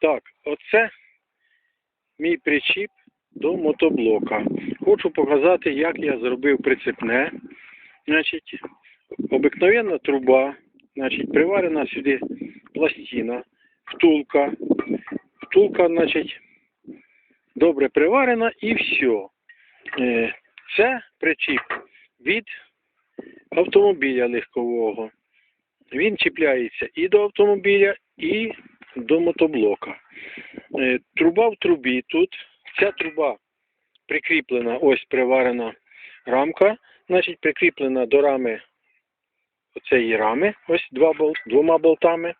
Так, оце мій причіп до мотоблока. Хочу показати, як я зробив прицепне. Значить, обикновенна труба, значить, приварена сюди пластина, втулка. Втулка, значить, добре приварена і все. Це причіп від автомобіля легкового. Він чіпляється і до автомобіля, і до мотоблока. Е, Труба в трубі тут. Ця труба прикріплена, ось приварена рамка, значить прикріплена до рами оцеї рами, ось два бол, двома болтами,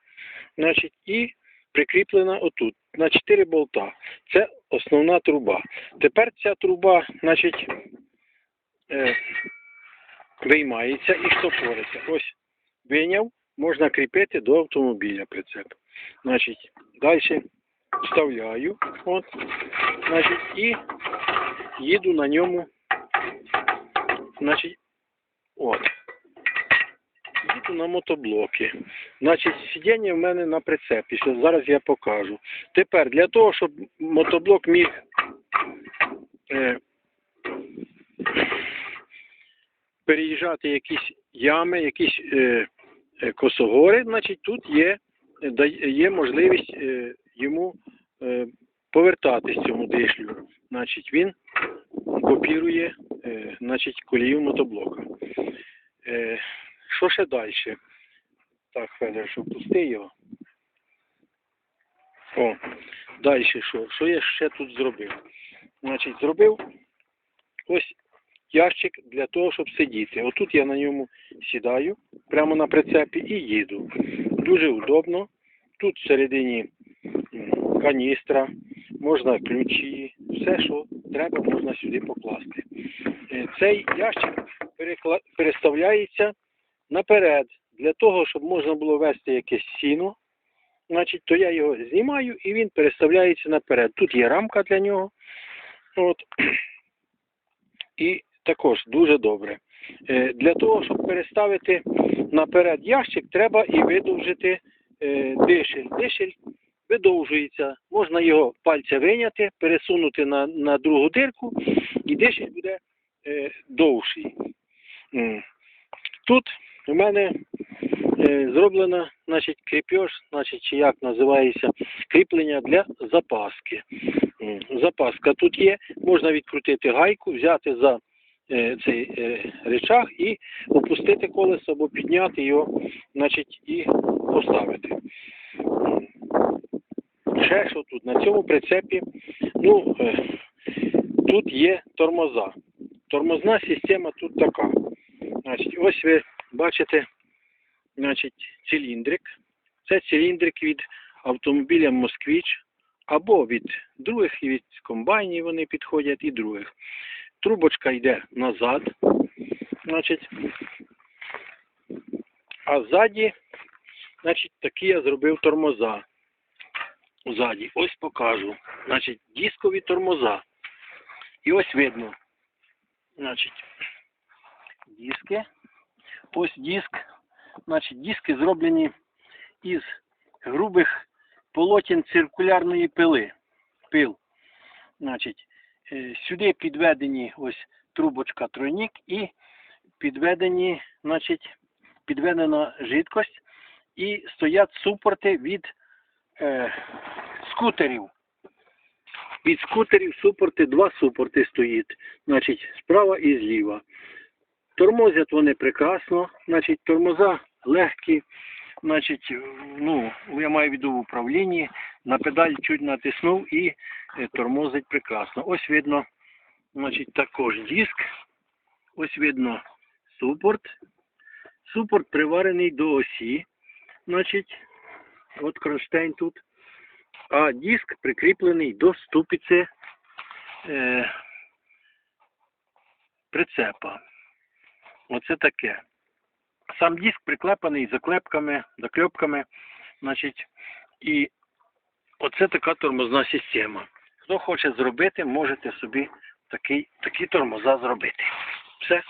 значить, і прикріплена отут на 4 болта. Це основна труба. Тепер ця труба, значить, е, виймається і штопориться. Ось виняв, можна кріпити до автомобіля прицеп. Значить, далі вставляю, от, значить, і їду на ньому, значить, от. Їду на мотоблоки. Значить, сидіння в мене на прицепі. Що зараз я покажу. Тепер для того, щоб мотоблок міг е, переїжджати якісь ями, якісь е, е, косогори, значить тут є, є можливість е, йому е, повертатись цьому дишлю. Значить, він копірує е, значить, колію мотоблока. Що ще далі? Так, Федор, що пусти його. О, далі що? Що я ще тут зробив? Значить, зробив ось ящик для того, щоб сидіти. Отут я на ньому сідаю, прямо на прицепі і їду. Дуже удобно. Тут всередині каністра, можна ключі, все, що треба, можна сюди покласти. Е, Цей ящик переставляється наперед, для того, щоб можна було вести якесь сіно. Значить, то я його знімаю і він переставляється наперед. Тут є рамка для нього. От. І також дуже добре. Е, Для того, щоб переставити наперед ящик, треба і видовжити е, дишель. Дишель видовжується. Можна його пальця виняти, пересунути на, на другу дирку, і дишель буде е, довший. Тут у мене зроблено значить, кріпеж, значить, чи як називається, кріплення для запаски. Запаска тут є, можна відкрутити гайку, взяти за цей е, речах і опустити колесо або підняти його, значить, і поставити. Ще що тут? На цьому прицепі, ну, е, тут є тормоза. Тормозна система тут така. Значить, ось ви бачите, значить, циліндрик. Це циліндрик від автомобіля Москвич або від других, і від комбайнів вони підходять, і других. Трубочка йде назад, значить, а ззаді, значить, такі я зробив тормоза. Ззаді. Ось покажу. Значить, дискові тормоза. І ось видно. Значить, диски. Ось диск. Значить, диски зроблені із грубих полотен циркулярної пили. Пил. Значить, сюди підведені ось трубочка тройник і підведені, значить, підведена жидкость і стоять супорти від е, скутерів. Від скутерів супорти, два супорти стоїть, значить, справа і зліва. Тормозять вони прекрасно, значить, тормоза легкі, значить, ну, я маю в виду в управлінні, на педаль чуть натиснув і е, тормозить прекрасно. Ось видно, значить, також диск, ось видно супорт. Супорт приварений до осі, значить, от кронштейн тут. А диск прикріплений до ступиці е, прицепа. Оце таке. Сам диск приклепаний заклепками, заклепками, значить, і оце така тормозна система. Хто хоче зробити, можете собі такий, такі тормоза зробити. Все.